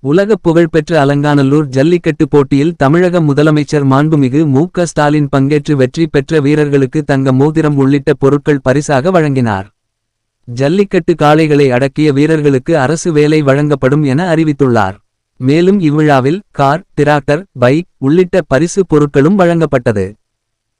உலக புகழ்பெற்ற அலங்காநல்லூர் ஜல்லிக்கட்டு போட்டியில் தமிழக முதலமைச்சர் மாண்புமிகு மு க ஸ்டாலின் பங்கேற்று வெற்றி பெற்ற வீரர்களுக்கு தங்க மோதிரம் உள்ளிட்ட பொருட்கள் பரிசாக வழங்கினார். ஜல்லிக்கட்டு காளைகளை அடக்கிய வீரர்களுக்கு அரசு வேலை வழங்கப்படும் என அறிவித்துள்ளார். மேலும் இவ்விழாவில் கார் டிராக்டர் பைக் உள்ளிட்ட பரிசு பொருட்களும் வழங்கப்பட்டது.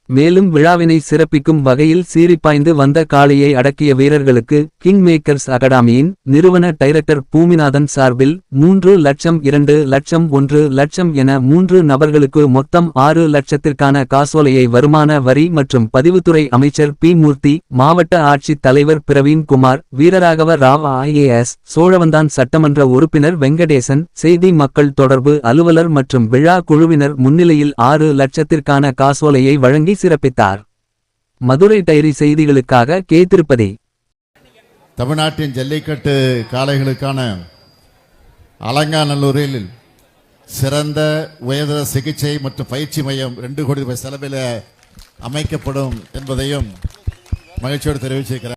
மேலும் விழாவினை சிறப்பிக்கும் வகையில் சீறிப்பாய்ந்து வந்த காளையை அடக்கிய வீரர்களுக்கு கிங் மேக்கர்ஸ் அகாடமியின் நிறுவன டைரக்டர் பூமிநாதன் சார்பில் மூன்று லட்சம் இரண்டு லட்சம் ஒன்று லட்சம் என மூன்று நபர்களுக்கு மொத்தம் ஆறு லட்சத்திற்கான காசோலையை வருமான வரி மற்றும் பதிவுத்துறை அமைச்சர் பி. மூர்த்தி மாவட்ட ஆட்சித் தலைவர் பிரவீன் குமார் வீரராகவ ராவ் ஐஏஎஸ் சோழவந்தான் சட்டமன்ற உறுப்பினர் வெங்கடேசன் செய்தி மக்கள் தொடர்பு அலுவலர் மற்றும் விழா குழுவினர் முன்னிலையில் ஆறு லட்சத்திற்கான காசோலையை வழங்கி சிறப்பித்தார் மதுரை டைரி செய்திகளுக்காக கே திருப்பதி தமிழ்நாட்டின் ஜல்லிக்கட்டு காளைகளுக்கான அலங்காநல்லூரில் சிறந்த உயர்தர சிகிச்சை மற்றும் பயிற்சி மையம் ரெண்டு கோடி ரூபாய் செலவில் அமைக்கப்படும் என்பதையும் மகிழ்ச்சியோடு